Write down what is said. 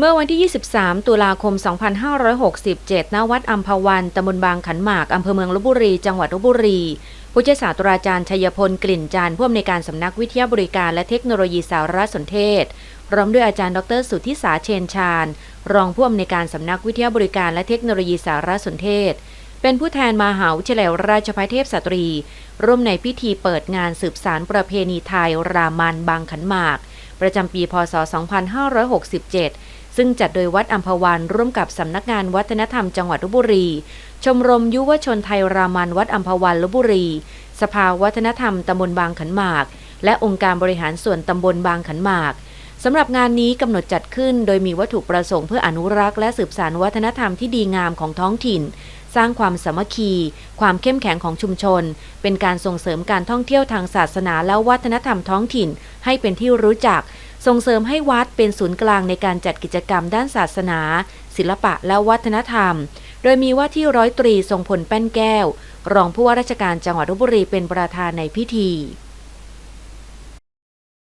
เมื่อวันที่ 23 ตุลาคม 2567 ณ วัดอัมพวัน ตำบลบางขันหมาก อำเภอเมืองลบบุรี จังหวัดลบบุรี ผู้ช่วยศาสตราจารย์ชัยพล กลิ่นจันทร์ผู้อำนวยการสำนักวิทยาบริการและเทคโนโลยีสารสนเทศ พร้อมด้วยอาจารย์ดรสุทธิสาเชนชาญ รองผู้อำนวยการสำนักวิทยาบริการและเทคโนโลยีสารสนเทศ เป็นผู้แทนมหาวิทยาลัยราชภัฏเทพสตรี ร่วมในพิธีเปิดงานสืบสารประเพณีไทยรามันบางขันหมาก ประจำปี พศ 2567 ซึ่งจัดโดยวัดอัมพวันร่วมกับสำนักงานวัฒนธรรมจังหวัดลบบุรี ชมรมยุวชนไทยรามันวัดอัมพวันลบบุรี สภาวัฒนธรรมตำบลบางขันหมาก และองค์การบริหารส่วนตำบลบางขันหมากสำหรับงานนี้กำหนดจัดขึ้นโดยมีวัตถุประสงค์เพื่ออนุรักษ์และสืบสานวัฒนธรรมที่ดีงามของท้องถิ่น สร้างความสามัคคี ความเข้มแข็งของชุมชน เป็นการส่งเสริมการท่องเที่ยวทางศาสนาและวัฒนธรรมท้องถิ่น ให้เป็นที่รู้จัก ส่งเสริมให้วัดเป็นศูนย์กลางในการจัดกิจกรรมด้านศาสนา ศิลปะและวัฒนธรรม โดยมีว่าที่ร้อยตรีทรงพลแป้นแก้ว รองผู้ว่าราชการจังหวัดลบบุรีเป็นประธานในพิธี